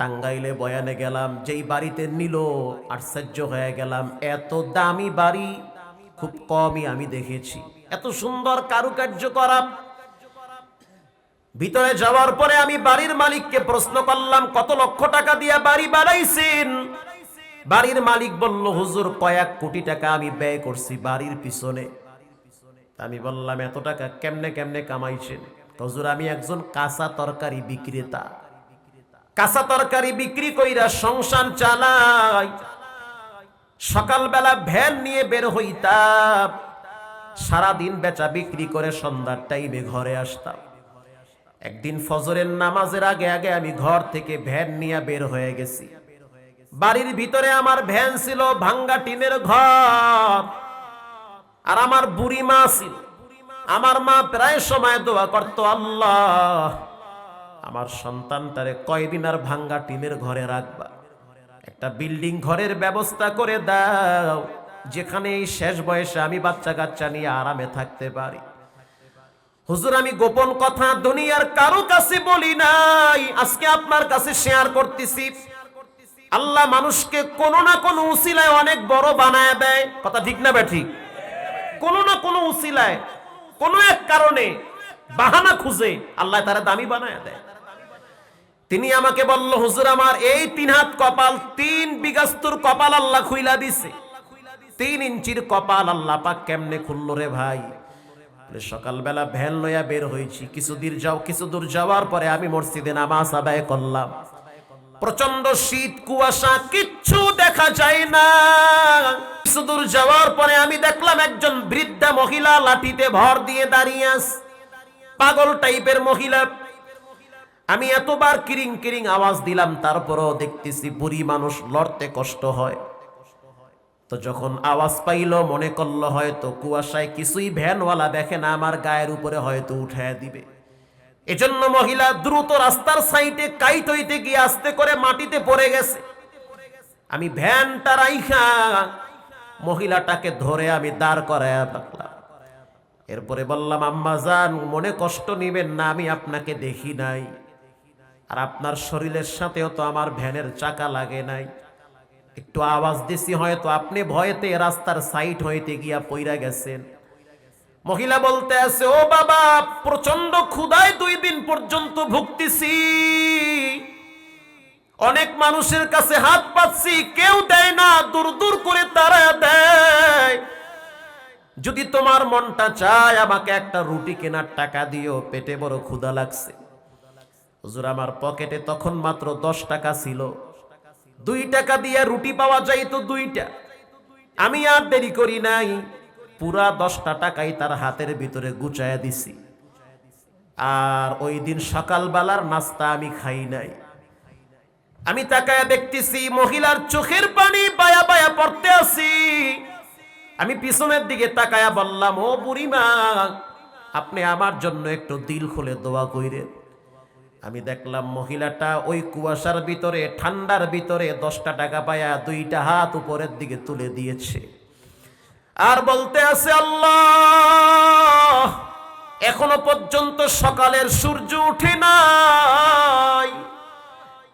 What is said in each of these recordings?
টাঙ্গাইলে বয়ানে গেলাম, যেই বাড়িতে নিল আশ্চর্য হয়ে গেলাম। এত দামি বাড়ি, খুব কমই আমি দেখেছি। এত সুন্দর কারুকার্য করা। ভিতরে যাওয়ার পরে আমি বাড়ির মালিককে প্রশ্ন করলাম, কত লক্ষ টাকা দিয়া বাড়ি বানাইছেন? বাড়ির মালিক বলল, হুজুর, কয়েক কোটি টাকা আমি ব্যয় করছি বাড়ির পিছনে। আমি বললাম, এত টাকা কেমনে কেমনে কামাইছেন? হুজুর, আমি একজন কাঁচা তরকারি বিক্রেতা। কাঁচা তরকারি বিক্রি কইরা সংসার চালাই। সকালবেলা ভ্যান নিয়ে বের হইতাম। সারাদিন বেচা বিক্রি করে সন্ধ্যার টাইমে ঘরে আসতাম। একদিন ফজরের নামাজের আগে আগে আমি ঘর থেকে ভ্যান নিয়ে বের হয়ে গেছি। বাড়ির ভিতরে আমার ভ্যান ছিল, ভাঙ্গা টিনের ঘর। আর আমার বুড়ি মা ছিল। আমার মা প্রায় সময় দোয়া করত, আল্লাহ আমার সন্তান তারে কয়দিন আর ভাঙ্গা টিনের ঘরে রাখবা? একটা বিল্ডিং ঘরের ব্যবস্থা করে দাও যেখানে এই শেষ বয়সে আমি বাচ্চা কাচ্চা নিয়ে আরামে থাকতে পারি। হুজুর, আমি গোপন কথা দুনিয়ার কারও কাছে বলি নাই, আজকে আপনার কাছে শেয়ার করতেছি। আল্লাহ মানুষকে কোনো না কোনো উসিলায় অনেক বড় বানায় দেয়। কথা ঠিক না বে ঠিক? কোনো না কোনো উসিলায়, কোনো এক কারণে বাহানা খুঁজে আল্লাহ তারা দামি বানায় দেয়। তিনি আমাকে বলল, হুজুর, আমার এই তিন হাত কপাল, তিন বিগাস্তুর কপাল আল্লাহ খুইলা দিছে। তিন ইঞ্চির কপাল আল্লাহ পাক কেমনে খুললো রে ভাই? সকালবেলা ভ্যান লইয়া বের হয়েছি কিছু দূর যাও, কিছু দূর যাওয়ার পরে আমি মসজিদে নামাজ আদায় করলাম। প্রচণ্ড শীত, কুয়াশা, কিচ্ছু দেখা যায় না। কিছু দূর যাওয়ার পরে আমি দেখলাম একজন বৃদ্ধা মহিলা লাঠিতে ভর দিয়ে দাঁড়িয়ে আস, পাগল টাইপের মহিলা। আমি এতবার কিরিং কিরিং আওয়াজ দিলাম, তারপরও দেখতেছি বুড়ি মানুষ লড়তে কষ্ট হয়। তো যখন আওয়াজ পাইল, মনে করল হয়তো কুয়াশায় কিছুই ভ্যানওয়ালা দেখে না, আমার গায়ের উপরে হয়তো উঠায় দিবে। এজন্য মহিলা দ্রুত রাস্তার সাইডে কাইট হইতে গিয়ে আস্তে করে মাটিতে পড়ে গেছে। আমি ভ্যানটা রাইখা, মহিলাটাকে ধরে আমি দাঁড় করায় রাখলাম। এরপরে বললাম, আম্মা যান মনে কষ্ট নিবেন না, আমি আপনাকে দেখি নাই। আর আপনার শরীরের সাথেও তো আমার ভ্যানের চাকা লাগে নাই। একটু আওয়াজ দিছি হয়তো, আপনি ভয়েতে রাস্তার সাইড হইতে গিয়া পইরা গেছেন। মহিলা বলতে আছে, ও বাবা প্রচণ্ড ক্ষুধায় দুই দিন পর্যন্ত ভুগতেছি। অনেক মানুষের কাছে হাত পাচ্ছি কেউ দেয় না, দূর দূর করে তারা দেয়। যদি তোমার মনটা চায়, আমাকে একটা রুটি কেনার টাকা দিও, পেটে বড় ক্ষুধা লাগছে। হুজুর, আমার পকেটে তখন মাত্র দশ টাকা ছিল। দুই টাকা দিয়ে রুটি পাওয়া যাইতো দুইটা। আমি আর দেরি করি নাই। পুরা দশটা টাকাই তার হাতের ভিতরে গুচায়া দিছি। আর ওই দিন সকালবেলার নাস্তা আমি খাই নাই। আমি তাকায়া দেখতেছি মহিলার চোখের পানি বায়া বায়া পড়তে আসি আমি পিছনের দিকে তাকায়া বললাম, ও বুড়িমা, আপনি আমার জন্য একটু দিল খুলে দোয়া কইরেন। আমি দেখলাম মহিলাটা ওই কুয়াশার ভিতরে, ঠান্ডার ভিতরে দশটা টাকা পায়া দুইটা হাত উপরের দিকে তুলে দিয়েছে। আর বলতে আছে, আল্লাহ, এখনও পর্যন্ত সকালের সূর্য উঠে নাই।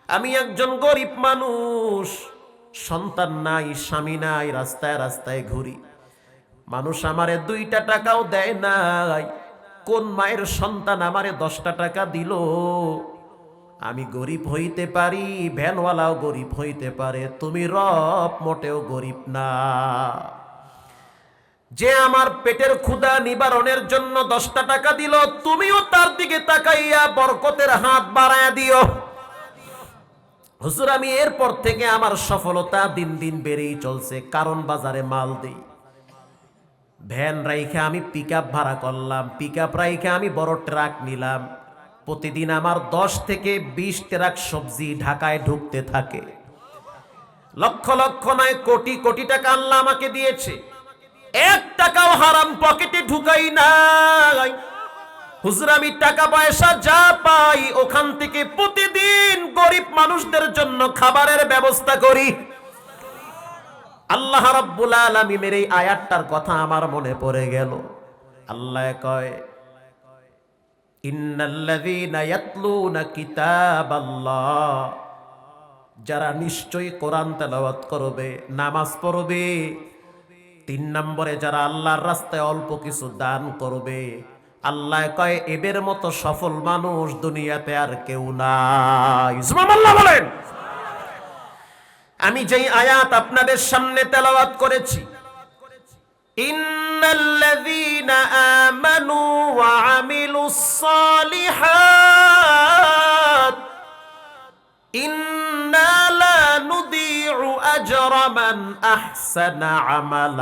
আমি একজন গরিব মানুষ, সন্তান নাই, স্বামী নাই, রাস্তায় রাস্তায় ঘুরি। মানুষ আমারে দুইটা টাকাও দেয় নাই। কোন মায়ের সন্তান আমারে দশটা টাকা দিল? আমি গরিব হইতে পারি, ভ্যানওয়ালাও গরিব হইতে পারে, তুমি রব মোটেও গরিব না। যে আমার পেটের ক্ষুধা নিবারণের জন্য দশটা টাকা দিল, তুমিও তার দিকে তাকাইয়া বরকতের হাত বাড়ায় দিও। হুজুর, আমি এরপর থেকে আমার সফলতা দিন দিন বেড়েই চলছে, কারণ বাজারে মাল দিই। ভ্যান রাইখে আমি পিক ভাড়া করলাম পিক আপ রাইখে আমি বড় ট্রাক নিলাম। প্রতিদিন আমার দশ থেকে বিশ ট্রাক সবজি ঢাকায় ঢুকতে থাকে। লক্ষ লক্ষ নয়, কোটি কোটি টাকা আল্লাহ আমাকে দিয়েছে। এক টাকাও হারাম পকেটে ঢুকাই নাই। হুজুর, আমি টাকা পয়সা যা পাই ওখান থেকে প্রতিদিন গরিব মানুষদের জন্য খাবারের ব্যবস্থা করি। আল্লাহ রাব্বুল আলামিনের এই আয়াতটার কথা আমার মনে পড়ে গেল। আল্লাহ কয়, ইন্নাল্লাযীনা ইয়াতলুনা কিতাবাল্লাহ। যারা নিশ্চয়ই কোরআন তেলাওয়াত করবে, নামাজ পড়বে। তিন নম্বরে যারা আল্লাহর রাস্তায় অল্প কিছু দান করবে, আল্লাহ কয়, এদের মতো সফল মানুষ দুনিয়াতে আর কেউ নাই। বলেন। আমি যেই আয়াত আপনাদের সামনে তেলাওয়াত করেছি। আমানু মান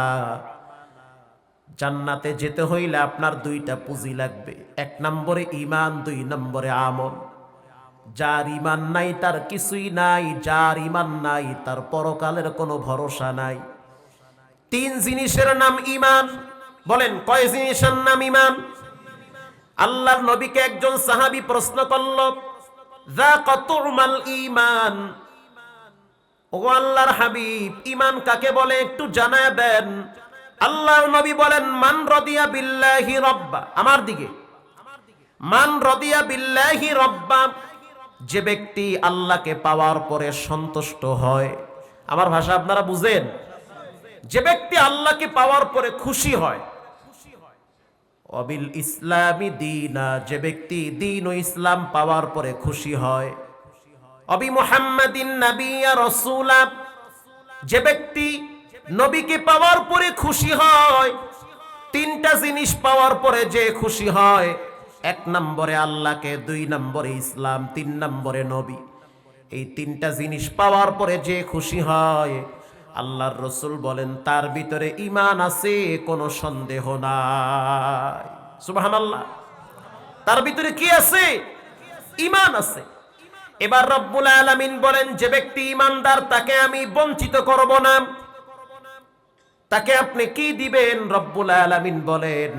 জান্নাতে যেতে হইলে আপনার দুইটা পুঁজি লাগবে। এক নম্বরে ইমান দুই নম্বরে আমল। যার ইমান নাই, তার কিছুই নাই, যার ইমান নাই, তার পরকালের কোনো ভরসা নাই। তিন জিনিসের নাম ইমান বলেন, কয় জিনিসের নাম ইমান আল্লাহর নবীকে একজন সাহাবী প্রশ্ন করল ইমান ও আল্লাহর হাবিব ইমান কাকে বলে একটু জানায় দেন। আল্লাহর নবী বলেন, মান রদিয়া বিল্লাহি রব্বা। আমার দিকে। মান রদিয়া বিল্লাহি রব্বা। যে ব্যক্তি আল্লাহকে পাওয়ার পরে সন্তুষ্ট হয়, আমার ভাষা আপনারা বুঝেন? যে ব্যক্তি আল্লাহকে পাওয়ার পরে খুশি হয়, অবিল ইসলামী দিনা, যে ব্যক্তি দিন ও ইসলাম পাওয়ার পরে খুশি হয়, অবি মুহাম্মাদিন নাবিয়া রসুলা, যে ব্যক্তি নবীকে পাওয়ার পরে খুশি হয়, তিনটা জিনিস পাওয়ার পরে যে খুশি হয় এক নম্বরে আল্লাহকে, দুই নম্বরে ইসলাম, তিন নম্বরে নবী। এই তিনটা জিনিস পাওয়ার পরে যে খুশি হয়, আল্লাহর রসুল বলেন, তার ভিতরে ইমান আছে, কোনো সন্দেহ নাই। সুবাহান আল্লাহ তার ভিতরে কি আছে? ইমান আছে। এবার রব্বুল আলামিন বলেন, যে ব্যক্তি ইমানদার তাকে আমি বঞ্চিত করব না। তাকে আপনি কি দিবেন? রব্বুল আলামিন বলেন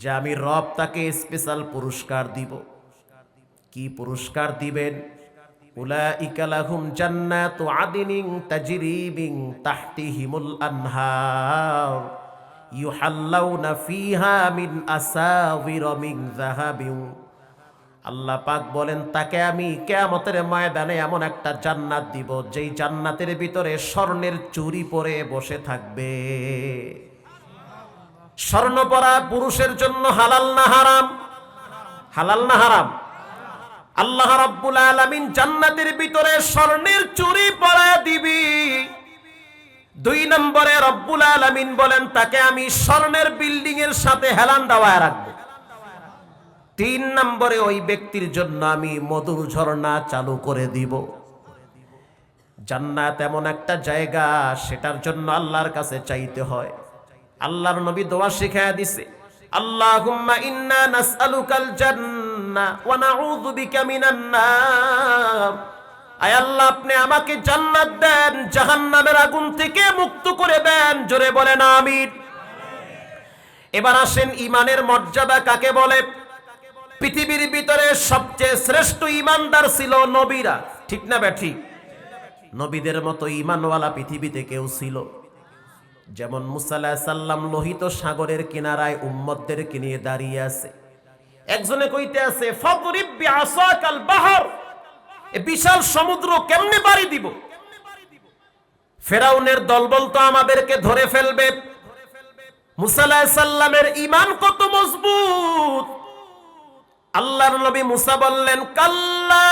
যে আমি রব তাকে স্পেশাল পুরস্কার দিব। কি পুরস্কার দিবেন? উলাইকা লাহুম জান্নাতু আদিনিন তাজরি মিন আল্লাহ পাক বলেন, তাকে আমি কেয়ামতের ময়দানে এমন একটা জান্নাত দিব, যেই জান্নাতের ভিতরে স্বর্ণের চুরি পরে বসে থাকবে। স্বর্ণ পরা পুরুষের জন্য হালাল না হারাম? হালাল না হারাম? আল্লাহ রাব্বুল আলামিন জান্নাতের ভিতরে স্বর্ণের চুরি পরায় দিবি। দুই নম্বরে রব্বুল আলামিন বলেন, তাকে আমি স্বর্ণের বিল্ডিং এর সাথে হেলান দেওয়ায় রাখব। তিন নম্বরে ওই ব্যক্তির জন্য আমি মধুর ঝর্ণা চালু করে দিব। জান্নাত এমন একটা জায়গা, সেটার জন্য আল্লাহর কাছে চাইতে হয়। আল্লাহর নবী দোয়া শিখায়া দিছে। আল্লাহুম্মা ইন্না নাসআলুকাল জান্নাহ ওয়া নাউযু বিকা মিনান নার। আয় আল্লাহ, আপনি আমাকে জান্নাত দেন, জাহান্নামের আগুন থেকে মুক্ত করে দেন। জোরে বলেন, আমিন। এবার আসেন ইমানের মর্যাদা কাকে বলে? পৃথিবীর ভিতরে সবচেয়ে শ্রেষ্ঠ ইমানদার ছিল নবীরা। ঠিক না, ব্যাঠি? নবীদের মতো ইমানওয়ালা পৃথিবীতে কেউ ছিল। যেমন মুসাল্লাহ সাল্লাম লোহিত সাগরের কিনারায় উম্মতদেরকে নিয়ে দাঁড়িয়ে আছে। একজনে কইতে আছে বিশাল সমুদ্র কেমনে বাড়ি দিব? ফেরাউনের দলবল তো আমাদেরকে ধরে ফেলবে। মুসাল্লাহ সাল্লামের ইমান কত মজবুত। আল্লাহর নবী মুসা বললেন, কাল্লা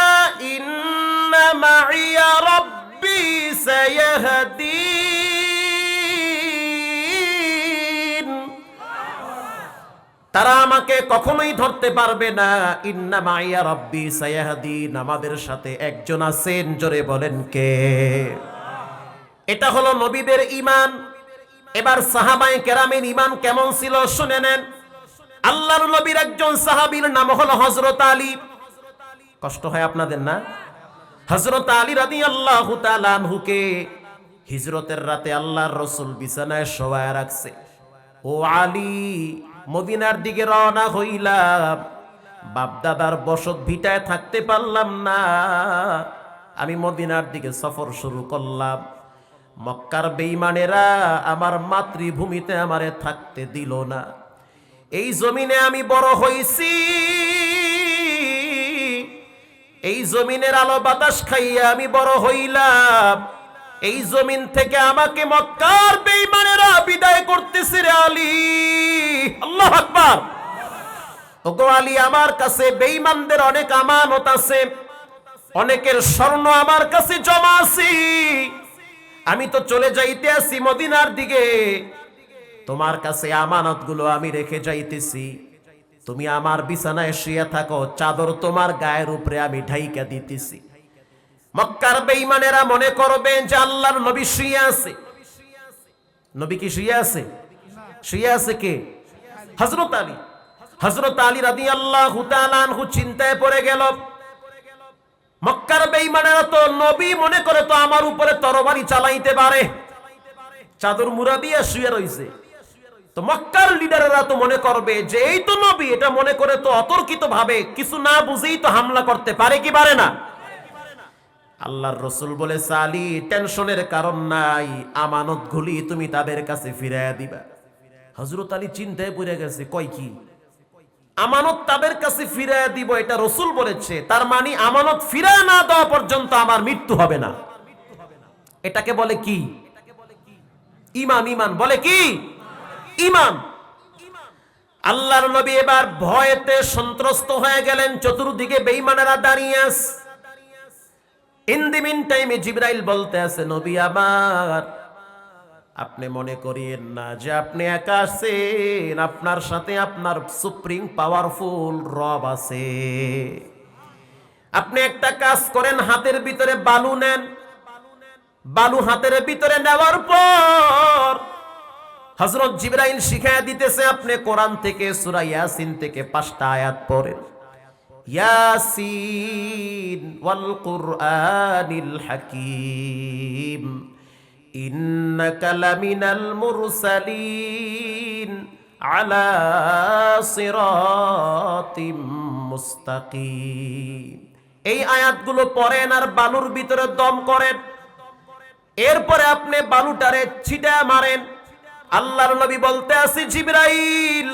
ইন্না মাইয়া রব্বি সায়াহদিন। তারা আমাকে কখনোই ধরতে পারবে না। ইন্না মাইয়া রব্বি সায়াহদিন। আমাদের সাথে একজন আছেন, জোরে বলেন কে? এটা হলো নবীদের ইমান এবার সাহাবায়ে কেরামের ইমান কেমন ছিল শুনে নেন। আল্লাহর নবীর একজন সাহাবীর নাম হলো হজরত আলী। কষ্ট হয় আপনাদের না? হযরত আলী রাদিয়াল্লাহু তাআলা আনহুকে হিজরতের রাতে আল্লাহর রাসূল বিছানায় শোয়ায় রাখছে। ও আলী মদিনার দিকে রওনা হইলাম। বাপদাদার বসত ভিটায় থাকতে পারলাম না। আমি মদিনার দিকে সফর শুরু করলাম। মক্কার বেইমানেরা আমার মাতৃভূমিতে আমারে থাকতে দিল না। এই জমিনে আমি বড় হইছি। এই জমিনের আলো বাতাস খাইয়া আমি বড় হইলাম। এই জমিন থেকে আমাকে মক্কার বেঈমানেরা বিদায় করতেছে রে আলী। আল্লাহ আকবার। ওগো আলী, আমার কাছে বেঈমানদের অনেক আমানত আছে। অনেকের স্বর্ণ আমার কাছে জমা আছে। আমি তো চলে যাইতে আছি মদিনার দিকে। তোমার কাছে আমানতগুলো আমি রেখে যাইতেছি। তুমি আমার বিছানায় শুয়ে থাকো, চাদর তোমার গায়ের উপরে আমি ঢাইকা দিতেছি। মক্কার বেঈমানেরা মনে করবে যে আল্লাহর নবী শুয়ে আছে। নবী কি শুয়ে আছে? শুয়ে আছে কে? হযরত আলী। হযরত আলী রাদিয়াল্লাহু তাআলা আনহু চিন্তায় পড়ে গেল। মক্কার বেঈমানেরা তো নবী মনে করে তো আমার উপরে তরবারি চালাইতে পারে। চাদর মুড়া দিয়ে শুয়ে রইছে। তো মক্কার লিডারেরা তো মনে করবে যে, এই তো নবী, এটা মনে করে তো অতর্কিত ভাবে কিছু না বুঝেই তো হামলা করতে পারে কি পারে না? আল্লাহর রসুল বলে, সালি, টেনশনের কারণ নাই আমানত গুলি তুমি তাদের কাছে ফিরাইয়া দিবা। হজরত আলী চিন্তায় পড়ে গেছে, কয় কি? আমানত তাদের কাছে ফিরাইয়া দিব, এটা রসুল বলেছে। তার মানে আমানত ফিরায় না দেওয়া পর্যন্ত আমার মৃত্যু হবে না। এটাকে বলে কি? ইমান ইমান। বলে কি? ইমান। আল্লাহর নবী এবার ভয়েতে সন্ত্রস্ত হয়ে গেলেন, চতুর্দিকে বেঈমানেরা দাঁড়িয়ে আস ইন দি মিন টাইমে জিব্রাইল বলতে আছে, নবী আমার, আপনি মনে করিয়েন না যে আপনি একা আছেন, আপনার সাথে আপনার সুপ্রিম পাওয়ারফুল রব আছে। আপনি একটা কাজ করেন, হাতের ভিতরে বালু নেন। বালু হাতের ভিতরে নেওয়ার পর হজরত জিব্রাইল শিখায় দিতেছে, আপনি কোরআন থেকে, সূরা ইয়াসিন থেকে পাঁচটা আয়াত পড়েন। ইয়াসিন ওয়াল কুরআনিল হাকীম। ইন্নাকা লামিনাল মুরসালিন আলা সিরাতিম মুস্তাকিম। এই আয়াতগুলো পড়েন আর বালুর ভিতরে দম করেন। এরপরে আপনি বালুটারে ছিটা মারেন। আল্লাহর নবী বলতে আসি জিব্রাইল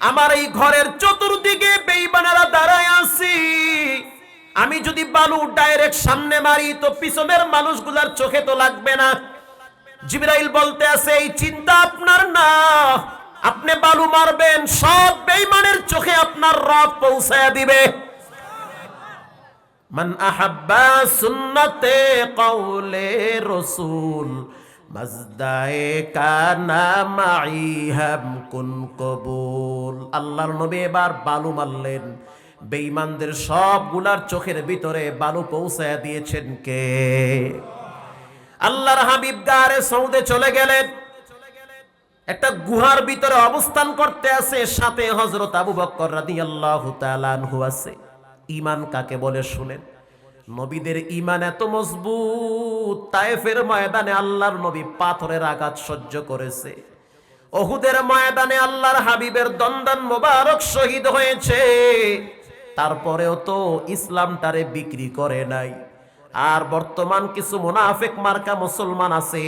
আমার এই ঘরের চতুর্দিকে বেইমানেরা দাঁড়ায় আছি। আমি যদি বালু ডাইরেক্ট সামনে মারি, তো পিছনের মানুষগুলার চোখে তো লাগবে না। জিব্রাইল বলতে আছে, এই চিন্তা আপনার না। আপনি বালু মারবেন, সব বেইমানের চোখে আপনার রব পৌঁছায় দিবে। মান আহাব্বা সুন্নতে কৌলে রসুল মজদায়ে কানা মাই হাম কুন কবুল। আল্লাহর নবী এবার বালু মারলেন। বেঈমানদের সবগুলার চোখের ভিতরে বালু পৌঁছায় দিয়েছেন কে? আল্লাহর হাবিব গারে সৌদে চলে গেলেন। একটা গুহার ভিতরে অবস্থান করতে আছে, সাথে হজরত আবু বক্কর রাদিয়াল্লাহু তাআলা আনহু আছে। ইমান কাকে বলে শুনেন? নবীদের ইমান এত মজবুত, তায়েফের ময়দানে আল্লাহর নবী পাথরের আঘাত সহ্য করেছে। ওহুদের ময়দানে আল্লাহর হাবিবের দন্দান মোবারক শহীদ হয়েছে। তারপরেও তো ইসলামটারে বিক্রি করে নাই। আর বর্তমান কিছু মুনাফেক মার্কা মুসলমান আছে।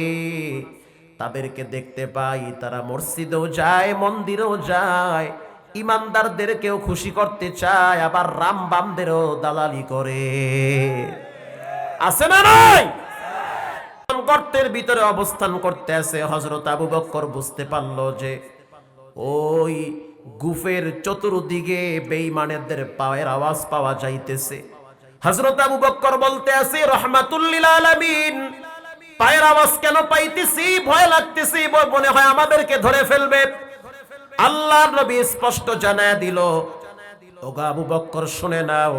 তাদেরকে দেখতে পাই, তারা মসজিদেও যায়, মন্দিরেও যায়। ইমানদারদেরকেও খুশি করতে চায়, আবার রাম বামদেরও দালালি করে। আছে না নাই? গর্তের ভিতরে অবস্থান করতে আছে। হজরত আবু বক্কর বুঝতে পারল যে ওই গুফের চতুর্দিকে বেঈমানেদের পায়ের আওয়াজ পাওয়া যাইতেছে। হজরত আবু বক্কর বলতে আছে রহমাতুল্লিল আলামিন, পায়ের আওয়াজ কেন পাইতেছি? ভয় লাগতেছি, মনে হয় আমাদেরকে ধরে ফেলবে। আল্লাহর নবী স্পষ্ট জানায় দিল, ওগা আবু বক্কর শুনে নাও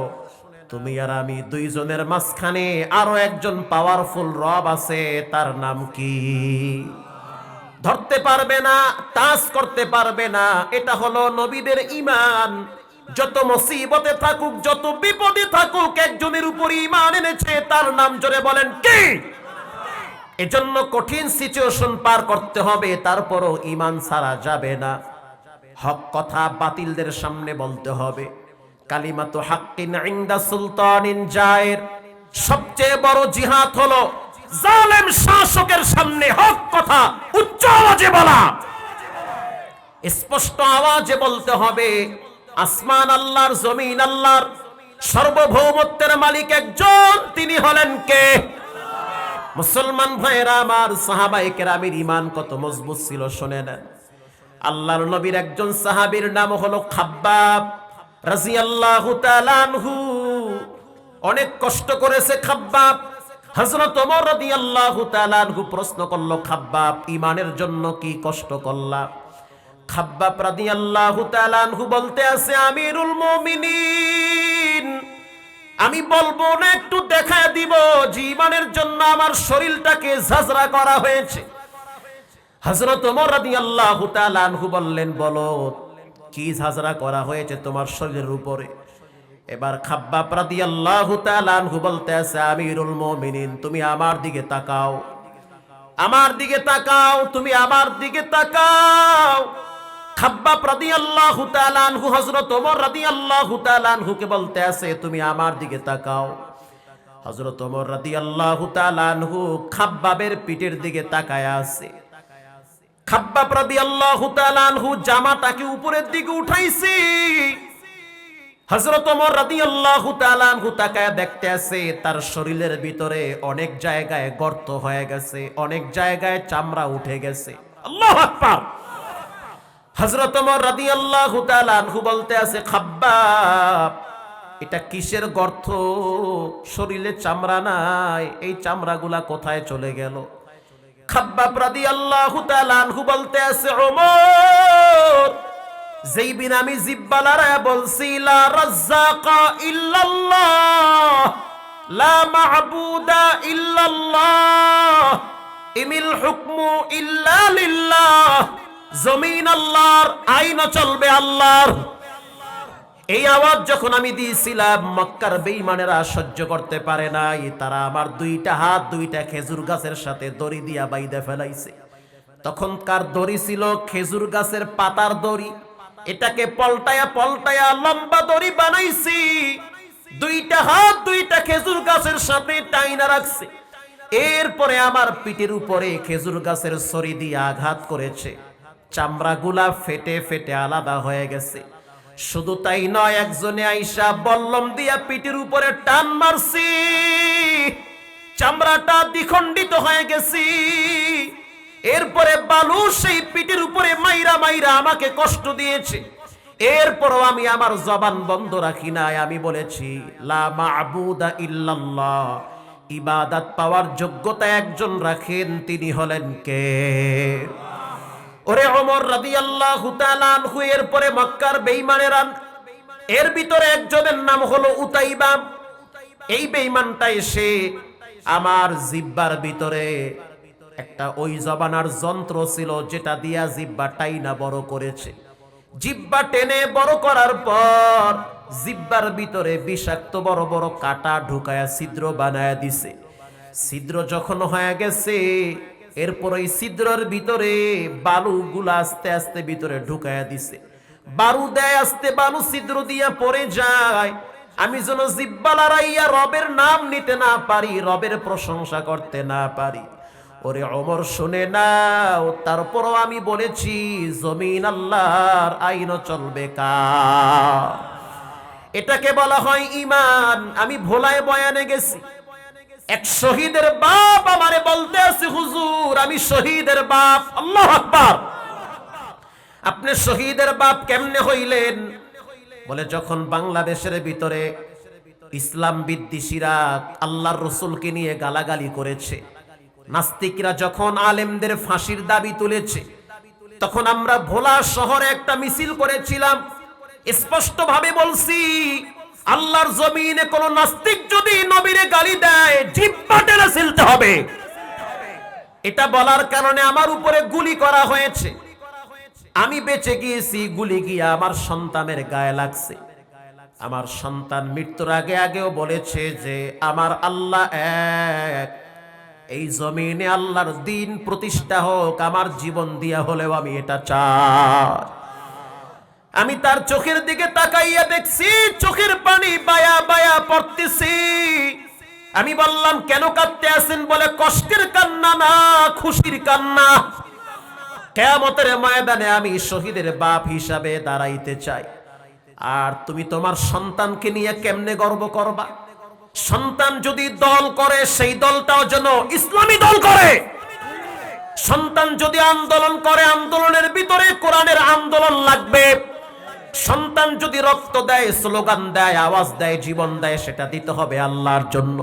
তুমি আর আমি দুইজনের মাঝখানে আরও একজন পাওয়ারফুল রব আছে, তার নাম কি? ধরতে পারবে না টাচ করতে পারবে না, এটা হলো নবীদের ইমান যত মুসিবতে থাকুক, যত বিপদে থাকুক, একজনের উপর ইমান এনেছে, তার নাম জোরে বলেন কি? এজন্য কঠিন সিচুয়েশন পার করতে হবে, তারপরও ইমান ছাড়া যাবে না। হক কথা বাতিলদের সামনে বলতে হবে। কালিমাতু হাক্কিন ইনদা সুলতানিন জায়ের। সবচেয়ে বড় জিহাদ হলো জালেম শাসকের সামনে হক কথা, উচ্চ আওয়াজে বলা। স্পষ্ট আওয়াজে বলতে হবে, আসমান আল্লাহর, জমিন আল্লাহর, সর্বভৌমত্বের মালিক একজন, তিনি হলেন কে? মুসলমান ভাইয়েরা, আমার সাহাবাই কেরামের ইমান কত মজবুত ছিল শুনে নেন আল্লাহর নবীর একজন সাহাবীর নাম হলো খাব্বাব। রাজিয়াল্লাহু আনহু। অনেক কষ্ট করেছে খাব্বাব। হযরত ওমর রাদিয়াল্লাহু তাআলা আনহু প্রশ্ন করল, খাব্বাব ইমানের জন্য কি কষ্ট করলা? খাব্বাব রাদিয়াল্লাহু তাআলা আনহু বলতে আছে, আমিরুল মুমিনিন, আমি বলব না, একটু দেখা দিব, জীবনের জন্য আমার শরীরটাকে ঝাঁঝরা করা হয়েছে। হযরত ওমর রাদিয়াল্লাহু তাআলা আনহু বললেন, বলো কি ঝাঁঝরা করা হয়েছে তোমার শরীরের উপরে। এবার খাব্বাব রাদিয়াল্লাহু তাআলা আনহু বলতে আছে আমিরুল মুমিনিন, তুমি আমার দিকে তাকাও। আমার দিকে তাকাও, তুমি আমার দিকে তাকাও। হযরত ওমর রাদিয়াল্লাহু তাআলা আনহুকে বলতে আছে তুমি আমার দিকে তাআলা আনহু খাব্বাবের পিঠের দিকে তাকায় আছে। খাব্বাব রাদিয়াল্লাহু তাআলা আনহু জামাটাকে উপরের দিকে উঠাইছে। হযরত ওমর তাকায় দেখতে আছে, তার শরীরের ভিতরে অনেক জায়গায় গর্ত হয়ে গেছে, অনেক জায়গায় চামড়া উঠে গেছে। আল্লাহু আকবার! হযরত ওমর রাদিয়াল্লাহু তাআলা বলতে আছে, খাব্বাব, এটা কিসের গর্ত? শরীরে চামড়া নাই, এই চামড়াগুলা কোথায় চলে গেল? খাব্বাব রাদিয়াল্লাহু তাআলা আনহু বলতে আছে, ওমর, যেই বিন আমি জিব্বালারা বলছি, লা রাজ্জাকা ইল্লাল্লাহ, লা মা'বুদা ইল্লাল্লাহ, ইমিল হুকমু ইল্লা লিল্লাহ, জমিন আল্লাহর, আইন চলবে আল্লাহর। এই আওয়াজ যখন আমি দিয়েছিলাম, মক্কার বেঈমানেরা সহ্য করতে পারে নাই। তারা আমার দুইটা হাত, দুইটা খেজুর গাছের সাথে দড়ি দিয়া বাইদে ফেলাইছে। তখনকার দড়ি ছিল খেজুর গাছের পাতার দড়ি। এটাকে পলটায়া পলটায়া লম্বা দড়ি বানাইছি। দুইটা হাত, দুইটা খেজুর গাছের সাথে টাইনা রাখছে। এরপরে আমার পিঠের উপরে খেজুর গাছের সরি দিয়ে আঘাত করেছে। চামড়াগুলা ফেটে ফেটে আলাদা হয়ে গেছে। শুধু তাই নয়, একজনে আইসা বল্লম দিয়া পিঠের উপরে টান মারছি। চামড়াটা দ্বিখণ্ডিত হয়ে গেছি। এরপরে বালু সেই পিঠের উপরে মাইরা মাইরা আমাকে কষ্ট দিয়েছে। এরপরও আমি আমার জবান বন্ধ রাখি নাই, আমি বলেছি, লা ইল্লাল্লাহ। ইবাদত পাওয়ার যোগ্যতা একজন রাখেন, তিনি হলেন কে? ওরে ওমর রাদিয়াল্লাহু তাআলা আনহু, এরপরে মক্কার বেঈমানেরা। এর ভিতরে একজনের নাম হলো উতাইবা। এই বেইমানটা এসে আমার জিব্বার ভিতরে একটা ওই জবানার যন্ত্র ছিল যেটা দিয়া জিব্বা টাইনা বড় করেছে। জিব্বা টেনে বড় করার পর জিব্বার ভিতরে বিষাক্ত বড় বড় কাটা ঢুকায়া ছিদ্র বানায়া দিছে। ছিদ্র যখন হয়ে গেছে এরপর ওই ছিদ্রের ভিতরে বালুগুলা আস্তে আস্তে ভিতরে ঢুকায়া দিছে। বারু দেয় আস্তে, বালু ছিদ্র দিয়া পরে যায়। আমি যেন জিব্বা লড়াইয়া রবের নাম নিতে না পারি, রবের প্রশংসা করতে না পারি। ওরে অমর শুনে না ও তারপরও আমি বলেছি, জমিন আল্লাহর আইন চলবে কা এটাকে বলা হয় ইমান আমি ভোলায় বয়ানে গেছি। এক শহীদের বাপ আমারে বলতে আছে হুজুর, আমি শহীদের বাপ। আল্লাহ আকবার। আপনি শহীদের বাপ কেমনে হইলেন? বলে, যখন বাংলাদেশের ভিতরে ইসলাম বিদ্বেষীরা আল্লাহর রসুলকে নিয়ে গালাগালি করেছে, নাস্তিকরা যখন আলেমদের ফাঁসির দাবি তুলেছে, তখন আমরা ভোলা শহরে একটা মিছিল করেছিলাম। স্পষ্ট ভাবে বলছি আল্লাহর জমিনে কোন নাস্তিক যদি নবীরে গালি দেয়, জিব্বা টেনে ছিলতে হবে। এটা বলার কারণে আমার উপরে গুলি করা হয়েছে। আমি বেঁচে গিয়েছি, গুলি গিয়ে আমার সন্তানের গায়ে লাগছে। আমার সন্তান মৃত্যুর আগে আগেও বলেছে যে, আমার আল্লাহ এক। এই জমিনে আল্লাহর দিন প্রতিষ্ঠা হোক, আমার জীবন দিয়া হলেও আমি এটা চাই। আমি তার চোখের দিকে তাকাইয়া দেখছি, চোখের পানি বায়া বায়া পড়তেছি। আমি বললাম, কেন কাঁদতে আছেন? বলে, কষ্টের কান্না না, খুশির কান্না। কেয়ামতের ময়দানে আমি শহীদের বাপ হিসাবে দাঁড়াইতে চাই। আর তুমি তোমার সন্তানকে নিয়ে কেমনে গর্ব করবা? সন্তান যদি দল করে, সেই দলটাও যেন ইসলামী দল করে। সন্তান যদি আন্দোলন করে, আন্দোলনের ভিতরে কোরআনের আন্দোলন লাগবে। সন্তান যদি রক্ত দেয়, স্লোগান দেয়, আওয়াজ দেয়, জীবন দেয়, সেটা দিতে হবে আল্লাহর জন্য।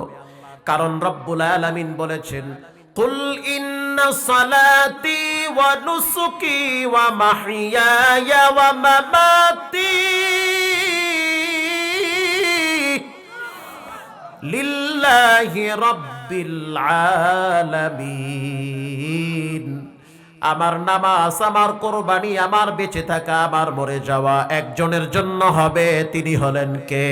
কারণ রব্বুল আলামিন বলেছেন, কুল ইন্না সালাতি ওয়া নুসুকি ওয়া মাহইয়ায়া ওয়া মামাতি লিল্লাহি রাব্বিল আলামিন। আমার নামাজ, আমার কোরবানি, আমার বেঁচে থাকা, আমার মরে যাওয়া একজনের জন্য হবে, তিনি হলেন কে?